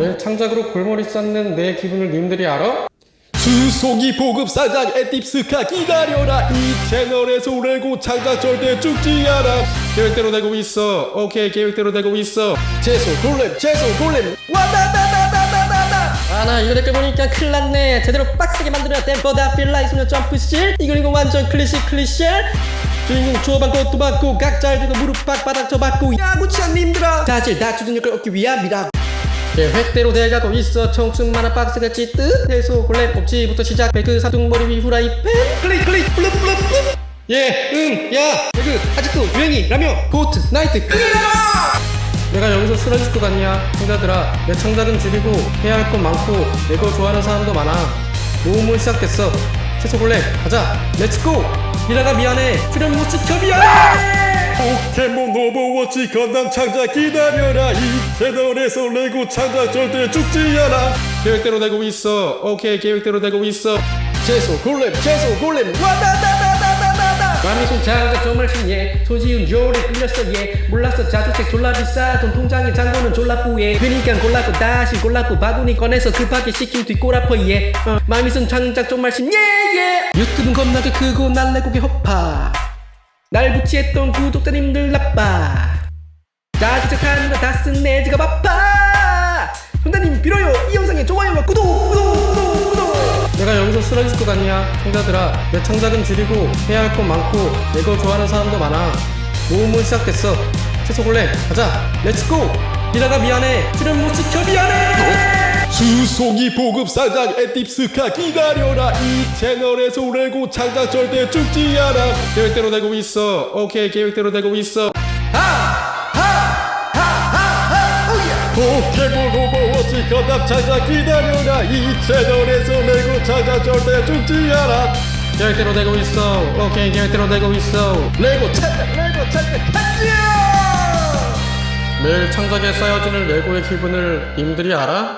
매일 창작으로 골머리 쌓는 내 기분을 님들이 알아? 수송이 보급사장 에팁스카 기다려라. 이 채널에서 레고 창작 절대 죽지 않아. 계획대로 되고 있어. 오케이 계획대로 되고 있어. 채소 골렘 채소 골렘 와다다다다다다다 아나 이거 댓글 보니까 큰일 났네. 제대로 빡세게 만들어야 돼 보다 필라이 소녀 점프실. 이건 이거 완전 클래식 클리셰. 주인공 주어받고 또 받고 각자 알고 무릎 팍 바닥 쳐받고. 야구치한 님들아. 사실 다 추진력을 얻기 위함이라 계획대로 돼가고 있어. 청춘 만화 빡세게 찌듯. 해소 골렘 옵지부터 시작. 배그 사둥머리 위 후라이팬. 클릭 클릭. 블루 블루블 예, 응, 야, 배그 아직도 유행이라며. 포트 나이트 클리라 내가 여기서 쓰러질 것 같냐? 형제들아 내 창작은 줄이고 해야 할 건 많고 내 거 좋아하는 사람도 많아. 모험은 시작됐어. 채소 골렘 가자. 렛츠고 미라가 미안해. 출연 못 시켜 미안해 포켓몬 오버워치 건담 창작 기다려라. 이 채널에서 레고 창작 절대 죽지 않아. 계획대로 되고 있어. 오케이 계획대로 되고 있어. 채소 골렘 채소 골렘. 와다다다다다다다 마미손 장작 정말 신예. 손지은 조리 끌렸어 예. 몰랐어 자주색 졸라 비싸. 돈 통장에 잔고는 졸라 뿌예. 그니까 골랐고 다시 골랐고 바구니 꺼내서 급하게 시킨 뒷골아퍼 예. 어, 마미손 장작 정말 신예예. 유튜브는 겁나게 크고 날래고기 허파 날 부치했던 구독자님들 나빠. 자주색하는 거 다 쓴 내지가 바빠 손자님 빌어요. 이 영상에 좋아요와 구독 구독 구독 구독. 내가 여기서 쓰러질 것 같냐 형제들아 내 창작은 줄이고 해야 할 건 많고 내거 좋아하는 사람도 많아. 모험은 시작됐어. 채소 골렘. 가자. 렛츠고 미라가 미안해. 출연 못 시켜. 미안해 수송이 보급사장 에팁스카 기다려라. 이 채널에서 레고 창작 절대 죽지 않아. 계획대로 되고 있어. 오케이 계획대로 되고 있어. 포켓몬 오버워치 건담 창작 기다려라. 이 채널에서 레고 창작 절대 죽지 않아. 계획대로 되고 있어. 오케이 계획대로 되고 있어. 레고 창작 레고 창작 가자 매일 창작에 쌓여지는 레고의 기분을 님들이 알아?